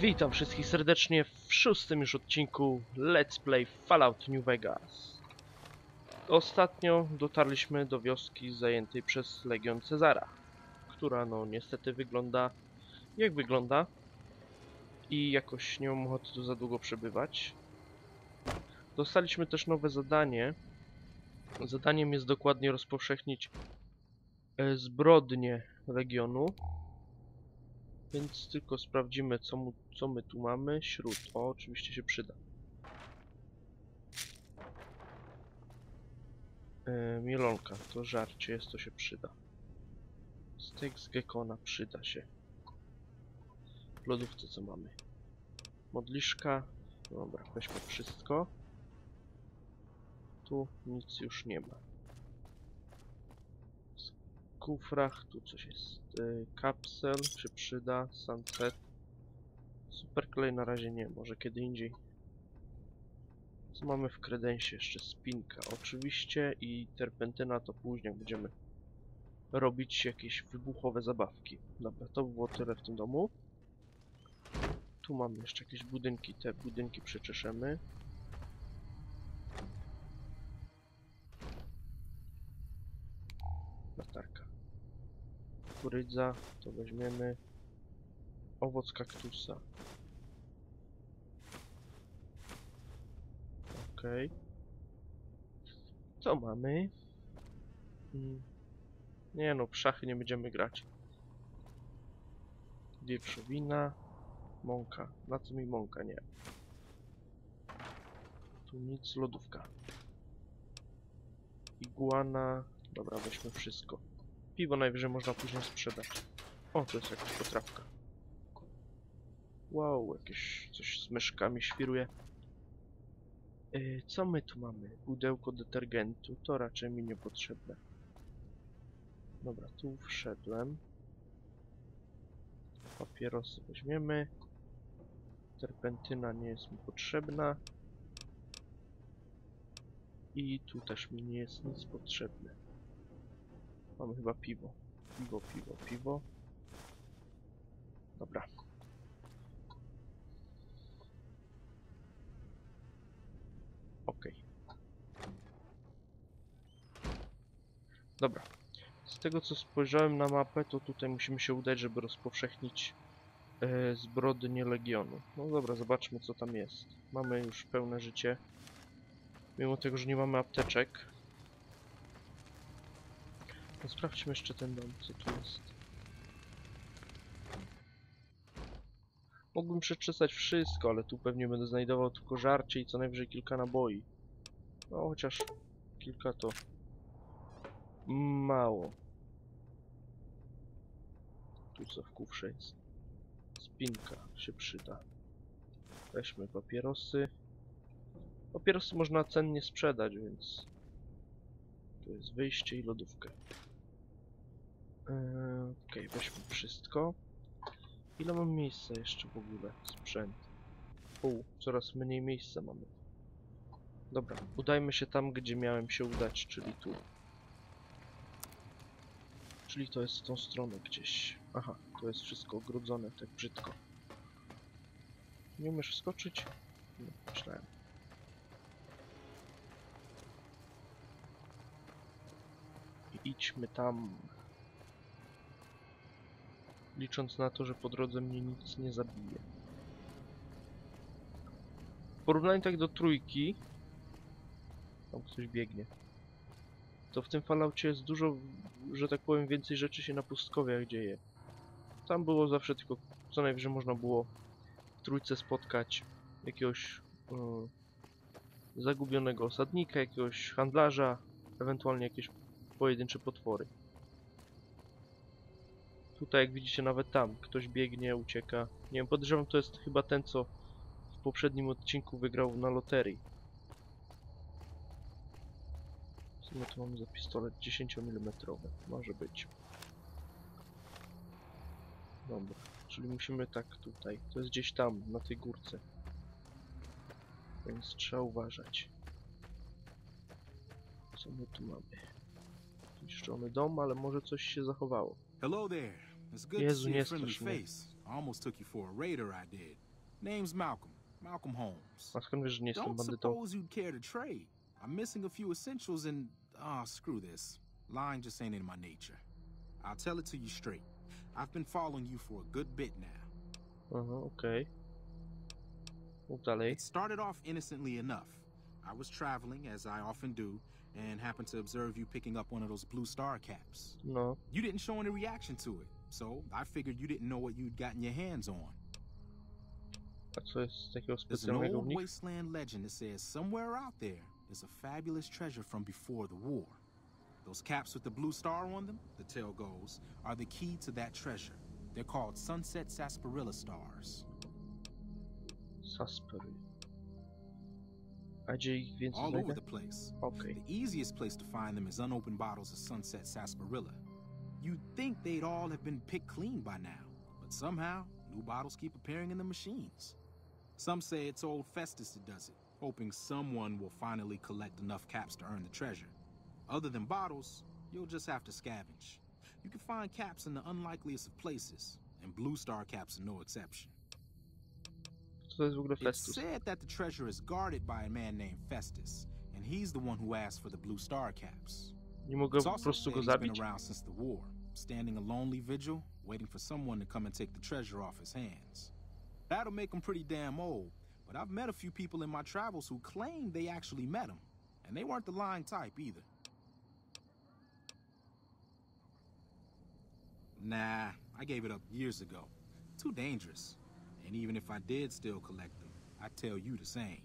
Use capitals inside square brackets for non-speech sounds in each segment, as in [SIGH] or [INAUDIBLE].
Witam wszystkich serdecznie w szóstym już odcinku Let's Play Fallout New Vegas. Ostatnio dotarliśmy do wioski zajętej przez Legion Cezara, która no niestety wygląda jak wygląda i jakoś nie mam ochoty tu za długo przebywać. Dostaliśmy też nowe zadanie. Zadaniem jest dokładnie rozpowszechnić e, zbrodnie Legionu. Więc tylko sprawdzimy, co, mu, co my tu mamy. Śród. O, oczywiście się przyda. E, mielonka, to żarcie jest, to się przyda. Steak z gekona przyda się. W lodówce co mamy? Modliszka. Dobra, weźmy wszystko. Tu nic już nie ma. W kufrach tu coś jest. Y, kapsel się przyda. Sunset. Superklej na razie nie, może kiedy indziej. Co mamy w kredensie? Jeszcze spinka oczywiście i terpentyna to później będziemy robić jakieś wybuchowe zabawki. Dobra, to by było tyle w tym domu. Tu mamy jeszcze jakieś budynki, te budynki przeczeszemy. Kurydza, to weźmiemy. Owoc kaktusa. Okej. Co mamy? Mm. Nie no, w szachy nie będziemy grać. Wieprzowina. Mąka. Na co mi mąka? Nie. Tu nic, lodówka. Iguana. Dobra, weźmy wszystko. Piwo najwyżej można później sprzedać. O, to jest jakaś potrawka. Wow, jakieś coś z myszkami świruje. Yy, co my tu mamy? Pudełko detergentu. To raczej mi niepotrzebne. Dobra, tu wszedłem. Papierosy weźmiemy. Terpentyna nie jest mi potrzebna. I tu też mi nie jest nic potrzebne. Mamy chyba piwo. Piwo, piwo, piwo. Dobra. Okej. Dobra. Z tego co spojrzałem na mapę, to tutaj musimy się udać, żeby rozpowszechnić e, zbrodnie Legionu. No dobra, zobaczmy co tam jest. Mamy już pełne życie. Mimo tego, że nie mamy apteczek. No sprawdźmy jeszcze ten dom, co tu jest. Mógłbym przeczytać wszystko, ale tu pewnie będę znajdował tylko żarcie i co najwyżej kilka naboi. No chociaż kilka to mało. Tu co w kufrze jest. Spinka się przyda. Weźmy papierosy. Papierosy można cennie sprzedać, więc tu jest wyjście i lodówkę. Eee, Okej, weźmy wszystko. Ile mam miejsca jeszcze w ogóle? Sprzęt. Pół. Coraz mniej miejsca mamy. Dobra, udajmy się tam, gdzie miałem się udać, czyli tu. Czyli to jest w tą stronę gdzieś. Aha, to jest wszystko ogrodzone tak brzydko. Nie umiesz skoczyć? Nie, myślałem. I idźmy tam. Licząc na to, że po drodze mnie nic nie zabije. W porównaniu tak do trójki, tam ktoś biegnie, to w tym Falloutie jest dużo, że tak powiem, więcej rzeczy się na pustkowiach dzieje. Tam było zawsze tylko, co najwyżej można było w trójce spotkać jakiegoś e, zagubionego osadnika, jakiegoś handlarza, ewentualnie jakieś pojedyncze potwory. Tutaj, jak widzicie, nawet tam ktoś biegnie, ucieka. Nie wiem, podejrzewam, to jest chyba ten, co w poprzednim odcinku wygrał na loterii. Co my tu mamy za pistolet? 10 mm. Może być. Dobra, czyli musimy tak tutaj. To jest gdzieś tam, na tej górce. Więc trzeba uważać. Co my tu mamy? Zniszczony dom, ale może coś się zachowało. Hello there. It's good Jezu, to see a friendly face. I almost took you for a raider, I did. Name's Malcolm. Malcolm Holmes. A skąd wiesz, że nie jestem Don't bandytą? suppose you'd care to trade. I'm missing a few essentials and ah, screw this. Lying just ain't in my nature. I'll tell it to you straight. I've been following you for a good bit now. Aha, okej. Mów dalej. It started off innocently enough. I was traveling, as I often do, and happened to observe you picking up one of those blue star caps. No, You didn't show any reaction to it, so I figured you didn't know what you'd gotten your hands on. a co jest takiego There's an old wasteland legend that says somewhere out there is a fabulous treasure from before the war. Those caps with the blue star on them, the tale goes, are the key to that treasure. They're called Sunset Sarsaparilla Stars. Saspery. A gdzie All over the place. Okay. The easiest place to find them is unopened bottles of Sunset Sarsaparilla. You'd think they'd all have been picked clean by now, but somehow new bottles keep appearing in the machines. Some say it's old Festus that does it, hoping someone will finally collect enough caps to earn the treasure. Other than bottles, you'll just have to scavenge. You can find caps in the unlikeliest of places, and Blue Star caps are no exception. Co to jest w ogóle It's said that the treasure is guarded by a man named Festus, and he's the one who asked for the blue star caps. Nie mogę It's po also prostu go he's been zabić? around since the war, standing a lonely vigil, waiting for someone to come and take the treasure off his hands. That'll make him pretty damn old, but I've met a few people in my travels who claim they actually met him, and they weren't the lying type either. Nah, I gave it up years ago. Too dangerous. And even if I did still collect them, I'd tell you the same.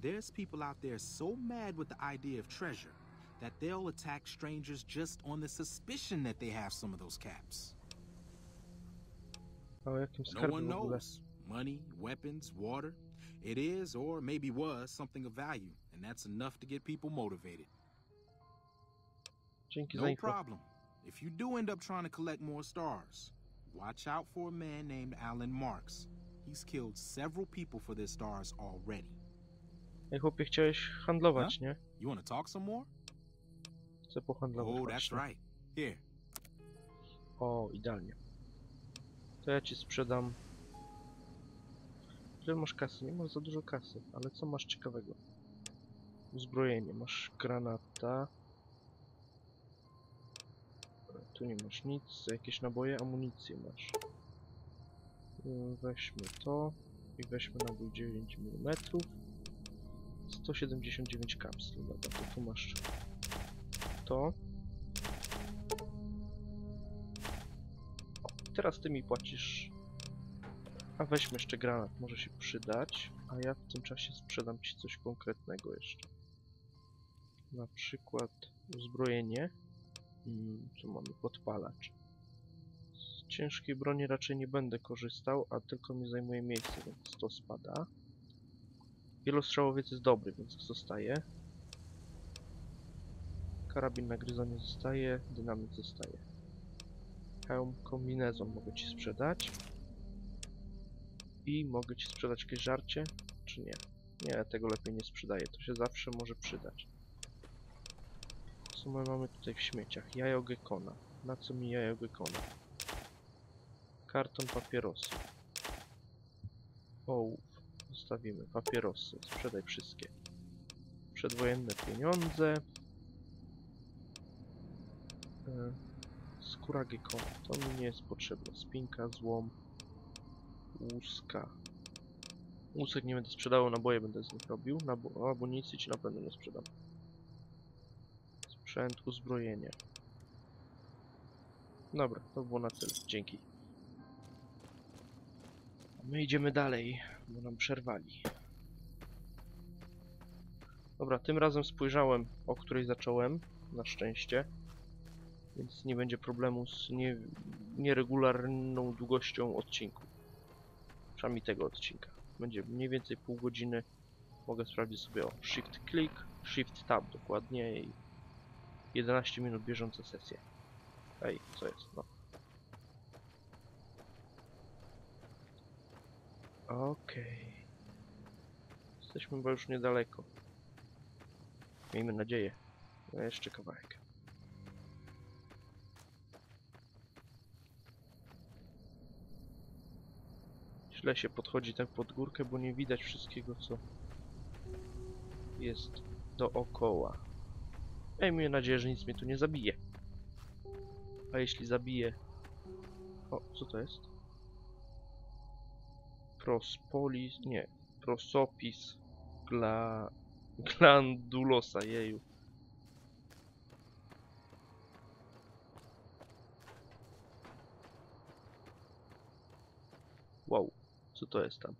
There's people out there so mad with the idea of treasure that they'll attack strangers just on the suspicion that they have some of those caps. A o jakim No one knows. Money, weapons, water. It is, or maybe was, something of value, and that's enough to get people motivated. No problem. If you do end up trying to collect more stars, watch out for a man named Alan Marks. He's killed several people for their stars already. Ej, chłopie, chciałeś handlować, nie? You want to talk some more? Chcę pohandlować Oh, that's right. Here, O, idealnie. To ja ci sprzedam... Ile masz kasy? Nie masz za dużo kasy, ale co masz ciekawego? Uzbrojenie. Masz granata. Tu nie masz nic. Jakieś naboje, amunicję masz. E, Weźmy to. I weźmy nabój 9 mm. 179 kapsli. Dobra, to tu masz to. Teraz ty mi płacisz. A weźmy jeszcze granat, może się przydać. A ja w tym czasie sprzedam ci coś konkretnego jeszcze. Na przykład uzbrojenie. Mm, co mamy? Podpalacz. Z ciężkiej broni raczej nie będę korzystał, a tylko mi zajmuje miejsce, więc to spada. Wielostrzałowiec jest dobry, więc zostaje. Karabin na gryzonie zostaje, dynamit zostaje. Hełm, kombinezon mogę ci sprzedać. I mogę ci sprzedać jakieś żarcie, czy nie? Nie, tego lepiej nie sprzedaję, to się zawsze może przydać. Co my mamy tutaj w śmieciach? Jajo gekona. Na co mi jajo gekona? Karton papierosy. Ołów. Zostawimy. Papierosy. Sprzedaj wszystkie. Przedwojenne pieniądze. Skóra gekona. To mi nie jest potrzebne. Spinka, złom. Łuska. Łusek nie będę sprzedawał, naboje będę z nich robił. Nabo amunicji ci na pewno nie sprzedam. Sprzęt, uzbrojenie. Dobra, to było na tyle. Dzięki. My idziemy dalej, bo nam przerwali. Dobra, tym razem spojrzałem, o której zacząłem, na szczęście. Więc nie będzie problemu z nie, nieregularną długością odcinku. Przynajmniej tego odcinka. Będzie mniej więcej pół godziny. Mogę sprawdzić sobie o Shift Click, Shift Tab dokładnie i 11 minut bieżąca sesja. Ej, co jest? No. Okej. Jesteśmy chyba już niedaleko. Miejmy nadzieję. No jeszcze kawałek. Źle się podchodzi tak pod górkę, bo nie widać wszystkiego, co jest dookoła. Miejmy nadzieję, że nic mnie tu nie zabije. A jeśli zabije... O, co to jest? Prospolis... nie. Prosopis gla... [LAUGHS] glandulosa, jeju. Wow, co to jest tam?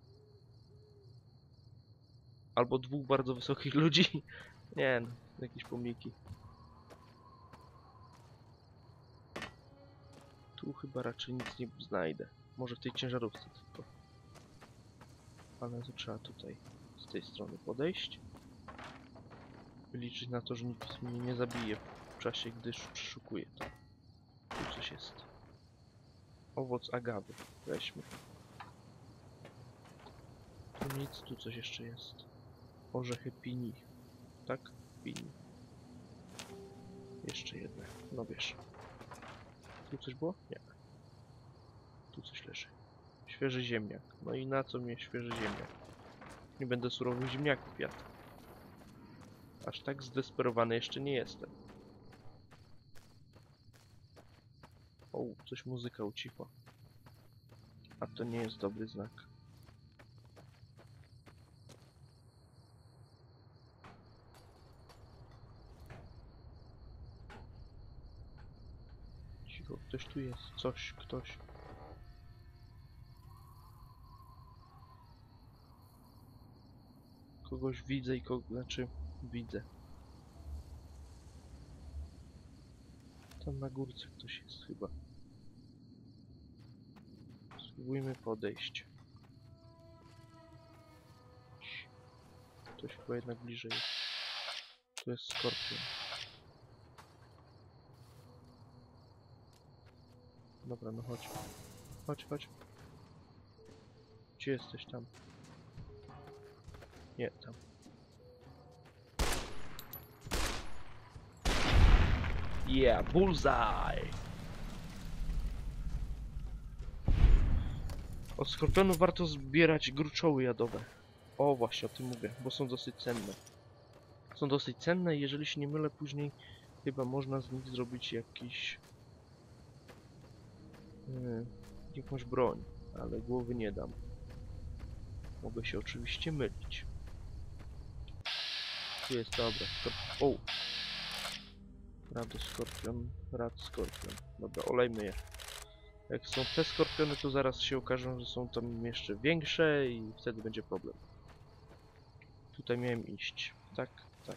Albo dwóch bardzo wysokich ludzi. [LAUGHS] Nie, no, jakieś pomniki. Tu chyba raczej nic nie znajdę. Może w tej ciężarówce tylko. Ale to trzeba tutaj z tej strony podejść. Liczyć na to, że nikt mnie nie zabije w czasie, gdy sz- przeszukuję to. Tu coś jest. Owoc agawy. Weźmy. Tu nic, tu coś jeszcze jest. Orzechy pini. Tak? Pini. Jeszcze jedne. No wiesz. Tu coś było? Nie. Tu coś leży. Świeży ziemniak. No i na co mnie świeży ziemniak? Nie będę surowych ziemniaków jadł. Aż tak zdesperowany jeszcze nie jestem. O, coś muzyka ucichła. A to nie jest dobry znak. Cicho, ktoś tu jest. Coś, ktoś. Kogoś widzę i kogo... Znaczy, widzę. Tam na górce ktoś jest chyba. Spróbujmy podejść. Ktoś chyba jednak bliżej jest. Tu jest skorpion. Dobra, no chodź. Chodź, chodź. Gdzie jesteś tam? Nie, tam. Yeah, bullseye! Od skorpionu warto zbierać gruczoły jadowe. O, właśnie o tym mówię, bo są dosyć cenne. Są dosyć cenne i jeżeli się nie mylę, później chyba można z nich zrobić jakiś... Yy, jakąś broń, ale głowy nie dam. Mogę się oczywiście mylić. Tu jest dobra. Skorp o! Rado skorpion, rad skorpion. Dobra, olejmy je. Jak są te skorpiony, to zaraz się okażą, że są tam jeszcze większe i wtedy będzie problem. Tutaj miałem iść. Tak, tak.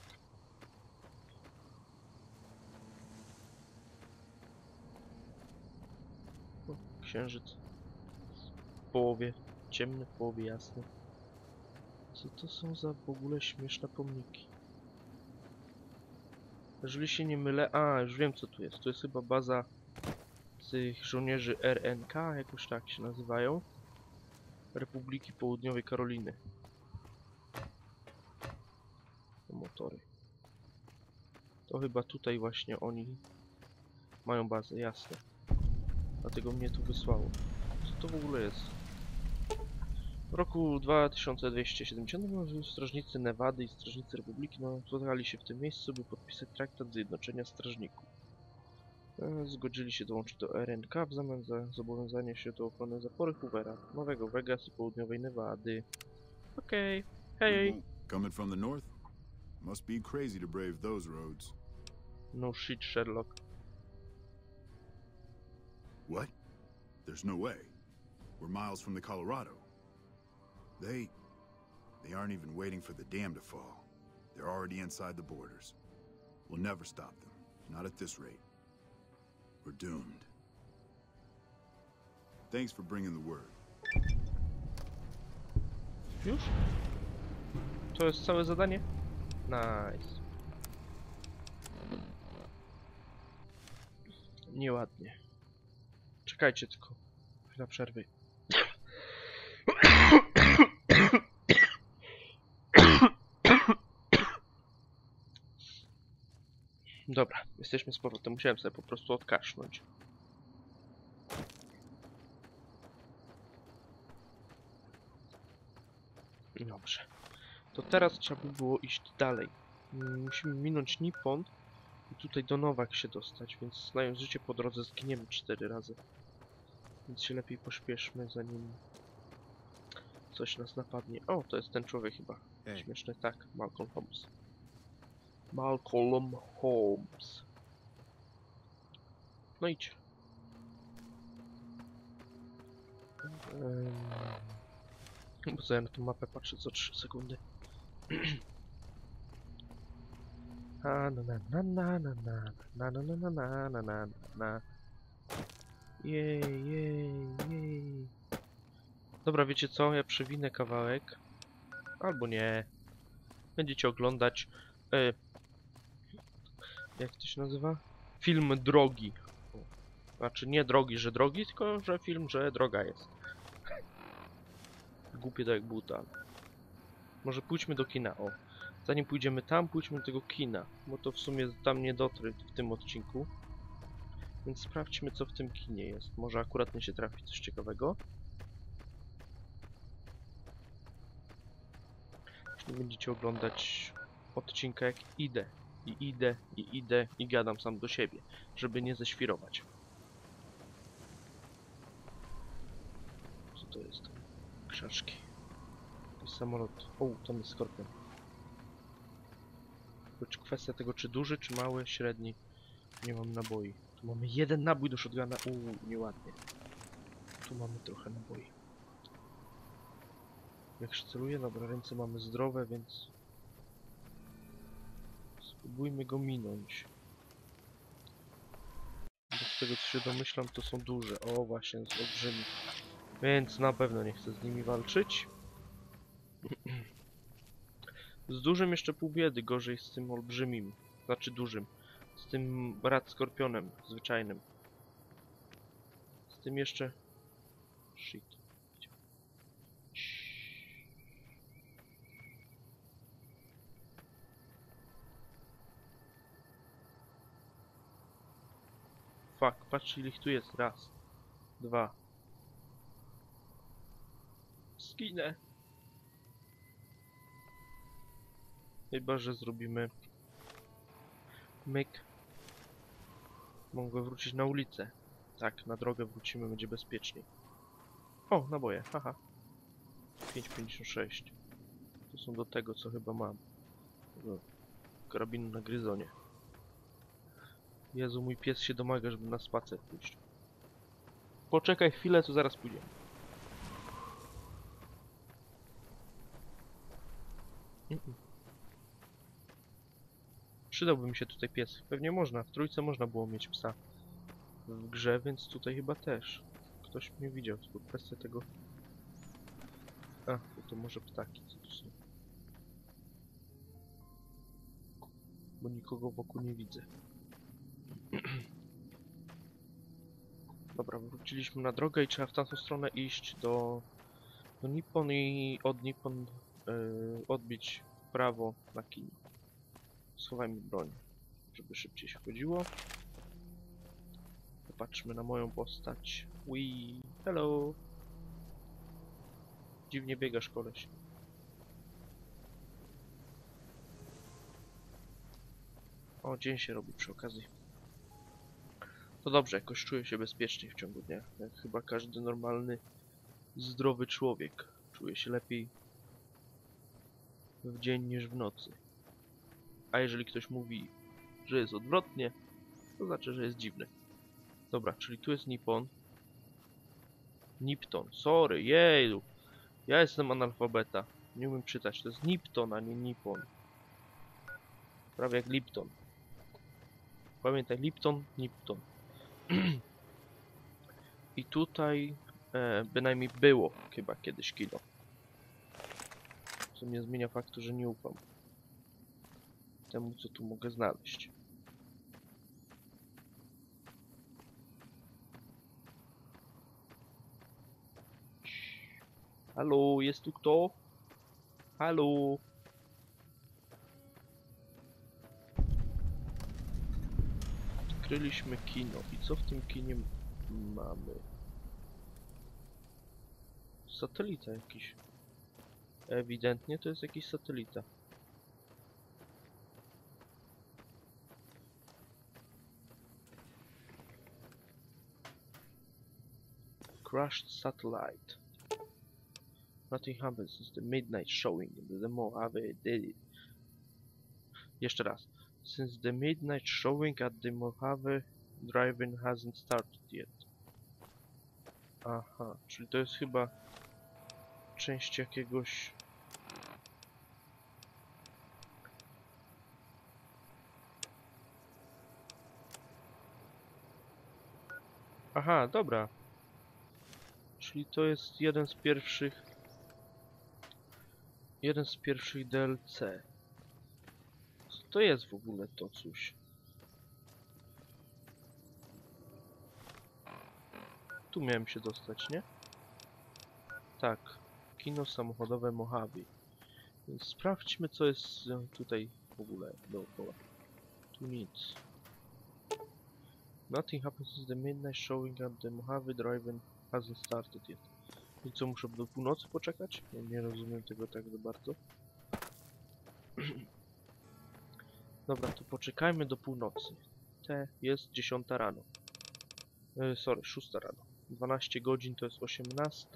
O, księżyc. W połowie ciemny, w połowie jasny. Co to są za w ogóle śmieszne pomniki? Jeżeli się nie mylę... A, już wiem co tu jest. To jest chyba baza tych żołnierzy RNK, jakoś tak się nazywają. Republiki Południowej Karoliny. Motory. To chyba tutaj właśnie oni mają bazę, jasne. Dlatego mnie tu wysłało. Co to w ogóle jest? W roku 2270 no, strażnicy Nevady i strażnicy Republiki no, spotkali się w tym miejscu, by podpisać traktat zjednoczenia strażników. E, Zgodzili się dołączyć do RNK w zamian za zobowiązanie się do ochrony zapory Hoovera, Nowego Vegas i Południowej Nevady. Okej, hej, People Coming from the north? Must be crazy to brave those roads. no shit Sherlock. What? There's no way. We're miles from the Colorado. They. They aren't even waiting for the dam to fall. They're already inside the borders. We'll never stop them. Not at this rate. We're doomed. Thanks for bringing the word. Już? To jest całe zadanie? Nice. Nieładnie. Czekajcie tylko. Chwila przerwy. Dobra, jesteśmy z powrotem. Musiałem sobie po prostu odkasznąć. Dobrze. To teraz trzeba by było iść dalej. Mm, Musimy minąć Nippon i tutaj do Nowak się dostać, więc znając życie po drodze zginiemy cztery razy. Więc się lepiej pośpieszmy, zanim coś nas napadnie. O, to jest ten człowiek chyba. Hey, Śmieszne, tak. Malcolm Holmes. Malcolm Holmes. No idź. Ehm, Bo na tą mapę patrzę co 3 sekundy. Na na na na na na na na na na na na na na Jej, jej, jej. Dobra, wiecie co? Ja przewinę kawałek. Albo nie. Będziecie oglądać. E, jak to się nazywa? Film drogi. Znaczy nie drogi, że drogi, tylko że film, że droga jest. Głupie to jak buta. Może pójdźmy do kina, o. Zanim pójdziemy tam, pójdźmy do tego kina, bo to w sumie tam nie dotrę w tym odcinku. Więc sprawdźmy co w tym kinie jest. Może akurat mi się trafi coś ciekawego. Jeśli będziecie oglądać odcinka jak idę i idę i idę i gadam sam do siebie, żeby nie ześwirować. Co to jest? Krzaczki. Samolot. O, tam jest skorpion. Tylko kwestia tego, czy duży, czy mały, średni? Nie mam naboi. Tu mamy jeden nabój do shotguna. Uuu, nieładnie. Tu mamy trochę naboi. Jak się celuje? Dobra, ręce mamy zdrowe, więc... Spróbujmy go minąć. Bo z tego co się domyślam, to są duże. O, właśnie, z olbrzymi. Więc na pewno nie chcę z nimi walczyć. [CLEARS THROAT] Z dużym jeszcze pół biedy, gorzej z tym olbrzymim. Znaczy dużym. Z tym rad skorpionem zwyczajnym. Z tym jeszcze... Shit. Fuck, patrz ile ich tu jest. Raz. Dwa. Skinę. Chyba, że zrobimy myk. Mogę wrócić na ulicę. Tak, na drogę wrócimy, będzie bezpieczniej. O, naboje, haha. 5,56. To są do tego, co chyba mam. Do karabinu na gryzonie. Jezu, mój pies się domaga, żeby na spacer pójść. Poczekaj chwilę, to zaraz pójdziemy. Mm-mm. Przydałby mi się tutaj pies. Pewnie można. W trójce można było mieć psa w grze, więc tutaj chyba też. Ktoś mnie widział, tylko kwestia tego... A, to, może ptaki, co tu są. Bo nikogo wokół nie widzę. [CLEARS THROAT] Dobra, wróciliśmy na drogę i trzeba w tamtą stronę iść do, do Nippon i od Nippon yy, odbić prawo na kino. Schowajmy broń, żeby szybciej się chodziło. Popatrzmy na moją postać. Wii, hello! Dziwnie biegasz, koleś. O, dzień się robi przy okazji. To dobrze, jakoś czuję się bezpiecznie w ciągu dnia. Jak chyba każdy normalny, zdrowy człowiek. Czuje się lepiej w dzień niż w nocy. A jeżeli ktoś mówi, że jest odwrotnie, to znaczy, że jest dziwny. Dobra, czyli tu jest Nippon. Nipton, sorry, jeju. Ja jestem analfabeta. Nie umiem czytać, to jest Nipton, a nie Nippon. Prawie jak Lipton. Pamiętaj, Lipton, Nipton. [CLEARS THROAT] I tutaj e, bynajmniej było chyba kiedyś kilo. Co nie zmienia faktu, że nie ufam temu, co tu mogę znaleźć. Halo, jest tu kto? Halo? Odkryliśmy kino. I co w tym kinie mamy? Satelita jakiś. Ewidentnie to jest jakiś satelita. Crushed satellite. Nothing happens since the midnight showing in the Mojave did it. Jeszcze raz. Since the midnight showing at the Mojave drive-in hasn't started yet. Aha, czyli to jest chyba część jakiegoś... Aha, dobra. Czyli to jest jeden z pierwszych... Jeden z pierwszych DLC. Co to jest w ogóle to coś? Tu miałem się dostać, nie? Tak. Kino samochodowe Mojave. Więc sprawdźmy co jest tutaj w ogóle dookoła. Tu nic. Nothing happens since the midnight showing at the Mojave Drive-in hasn't started yet. I co, muszę do północy poczekać? Ja nie rozumiem tego tak za bardzo. [CLEARS THROAT] Dobra, to poczekajmy do północy. Te jest 10 rano. E, sorry, 6 rano. 12 godzin to jest 18.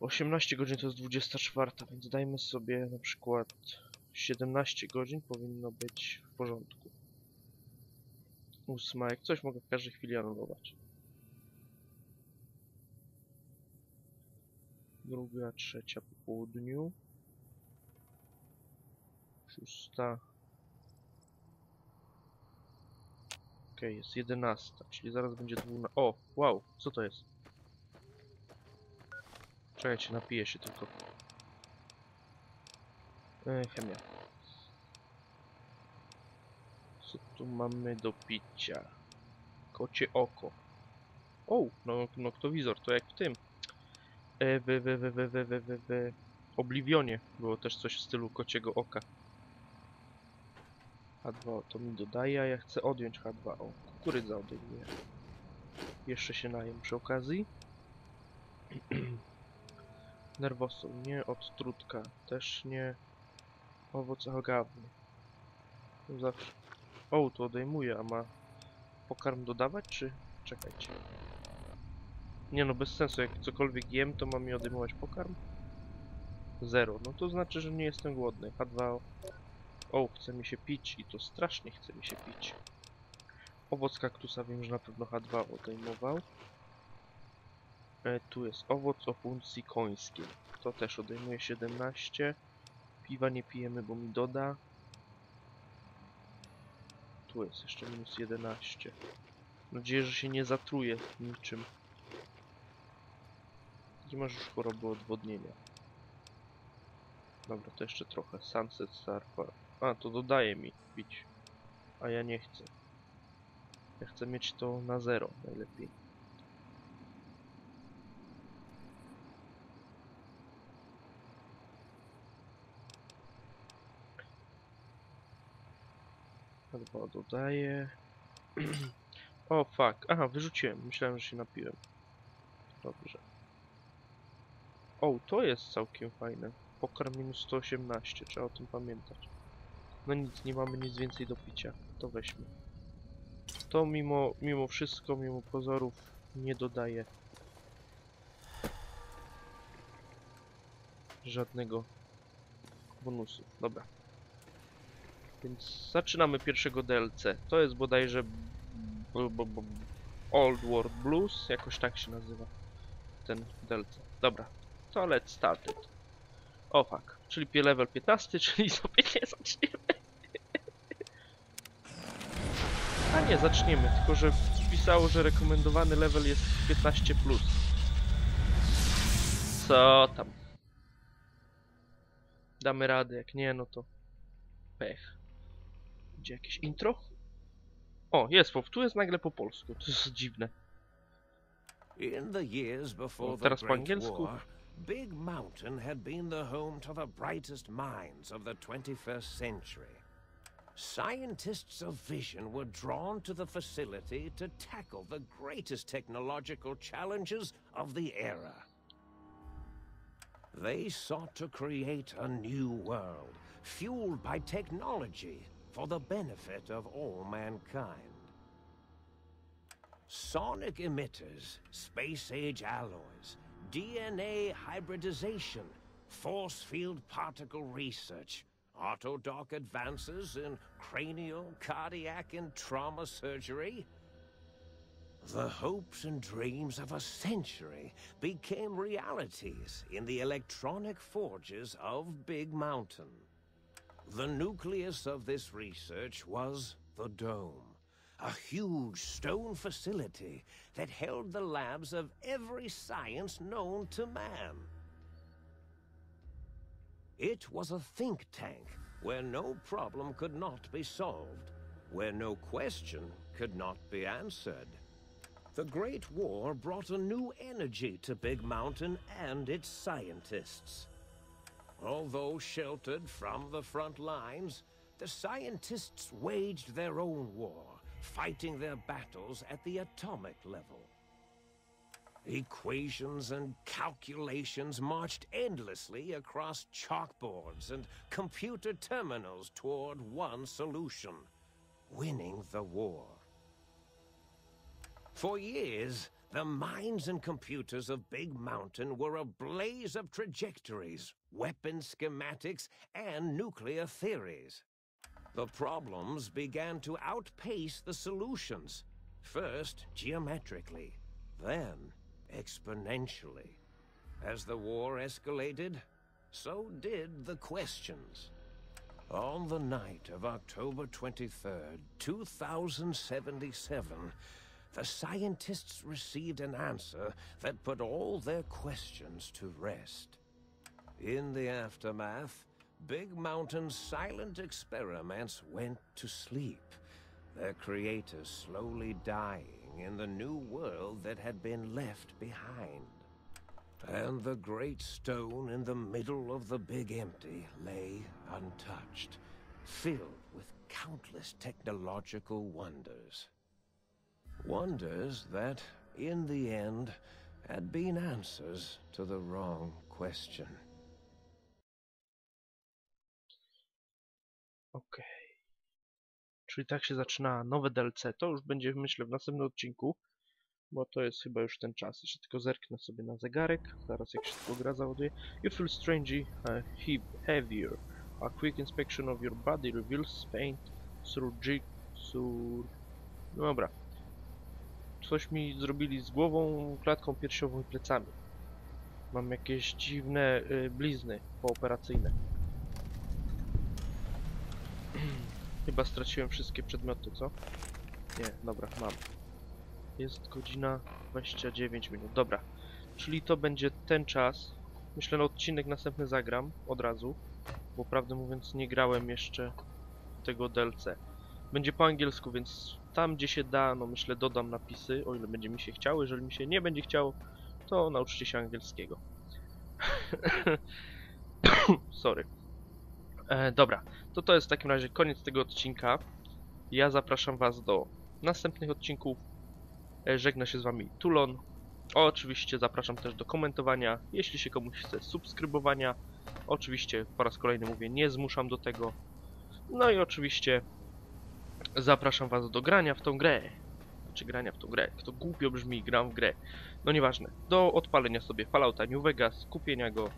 18 godzin to jest 24, więc dajmy sobie na przykład 17 godzin powinno być w porządku. Ósma, jak coś mogę w każdej chwili anulować. Druga, trzecia po południu. Szósta. Okej, jest 11, czyli zaraz będzie 12. O, wow, co to jest? Czekajcie, napiję się tylko. E, chemia. Co tu mamy do picia? Kocie oko. O, no, noktowizor, to jak w tym. E, w, w, w, w, w, w, w Oblivionie było też coś w stylu kociego oka. H2 to mi dodaje, a ja chcę odjąć H2. O, kukurydza odejmuje. Jeszcze się najem przy okazji. [CLEARS THROAT] Nerwosu nie, odtrutka też nie. Owoc agawny. Zawsze. O, to odejmuje, a ma pokarm dodawać, czy... Czekajcie. Nie no, bez sensu, jak cokolwiek jem, to ma mi odejmować pokarm? Zero. No to znaczy, że nie jestem głodny. H2O. O, chce mi się pić i to strasznie chce mi się pić. Owoc kaktusa wiem, że na pewno H2 odejmował. E, tu jest owoc o funkcji końskiej. To też odejmuje 17. Piwa nie pijemy, bo mi doda. Tu jest jeszcze minus 11. Mam nadzieję, że się nie zatruje niczym. Gdzie masz już choroby odwodnienia? Dobra, to jeszcze trochę. Sunset Surfer. A, to dodaje mi pić. A ja nie chcę. Ja chcę mieć to na zero najlepiej. Chyba dodaję. [CLEARS THROAT] o fuck. Aha, wyrzuciłem. Myślałem, że się napiłem. Dobrze. O, to jest całkiem fajne. Pokarm minus 118, trzeba o tym pamiętać. No nic, nie mamy nic więcej do picia. To weźmy. To mimo, mimo wszystko, mimo pozorów nie dodaje żadnego bonusu. Dobra. Więc zaczynamy pierwszego DLC. To jest bodajże Old World Blues, jakoś tak się nazywa ten DLC. Dobra, to let's start it. O fuck, czyli level 15, [LAUGHS] czyli sobie nie zaczniemy. A nie, zaczniemy, tylko że pisało, że rekomendowany level jest 15+. Plus. Co tam? Damy radę, jak nie, no to pech. Będzie jakieś intro? O, jest, po, tu jest nagle po polsku, to jest dziwne. O, teraz po angielsku. Big Mountain had been the home to the brightest minds of the 21st century. Scientists of vision were drawn to the facility to tackle the greatest technological challenges of the era. They sought to create a new world, fueled by technology for the benefit of all mankind. Sonic emitters, space age alloys, DNA hybridization, force field particle research, autodoc advances in cranial, cardiac, and trauma surgery. The hopes and dreams of a century became realities in the electronic forges of Big Mountain. The nucleus of this research was the Dome, a huge stone facility that held the labs of every science known to man. It was a think tank where no problem could not be solved, where no question could not be answered. The Great War brought a new energy to Big Mountain and its scientists. Although sheltered from the front lines, the scientists waged their own war, fighting their battles at the atomic level. Equations and calculations marched endlessly across chalkboards and computer terminals toward one solution winning the war. For years, the minds and computers of Big Mountain were a blaze of trajectories, weapon schematics, and nuclear theories. The problems began to outpace the solutions, first geometrically, then exponentially. As the war escalated, so did the questions. On the night of October 23rd, 2077, the scientists received an answer that put all their questions to rest. In the aftermath, Big Mountain's silent experiments went to sleep, their creators slowly dying in the new world that had been left behind. And the great stone in the middle of the Big Empty lay untouched, filled with countless technological wonders. Wonders that, in the end, had been answers to the wrong question. Czyli tak się zaczyna nowe DLC. To już będzie, myślę, w następnym odcinku. Bo to jest chyba już ten czas. Jeszcze tylko zerknę sobie na zegarek. Zaraz jak się tylko gra załaduje. You feel strangely uh, he- heavier. A quick inspection of your body reveals pain through. Sur... No dobra. Coś mi zrobili z głową, klatką piersiową i plecami. Mam jakieś dziwne y, blizny pooperacyjne. Chyba straciłem wszystkie przedmioty, co? Nie, dobra, mam. Jest godzina 29 minut, dobra. Czyli to będzie ten czas. Myślę, na odcinek następny zagram od razu, bo prawdę mówiąc nie grałem jeszcze tego DLC. Będzie po angielsku, więc tam gdzie się da, no myślę dodam napisy, o ile będzie mi się chciało. Jeżeli mi się nie będzie chciało, to nauczcie się angielskiego. [COUGHS] Sorry. E, dobra, to to jest w takim razie koniec tego odcinka. Ja zapraszam Was do następnych odcinków. E, żegna się z Wami Tulon. Oczywiście zapraszam też do komentowania, jeśli się komuś chce, subskrybowania. Oczywiście po raz kolejny mówię, nie zmuszam do tego. No i oczywiście zapraszam Was do grania w tą grę. Czy grania w tą grę? To głupio brzmi, gram w grę. No nieważne. Do odpalenia sobie Fallouta New Vegas, kupienia go.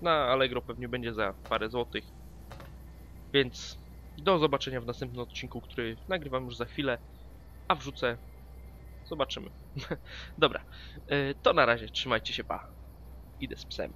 Na Allegro pewnie będzie za parę złotych. Więc do zobaczenia w następnym odcinku, który nagrywam już za chwilę, a wrzucę. Zobaczymy. [LAUGHS] Dobra, y, to na razie, trzymajcie się, pa. Idę z psem.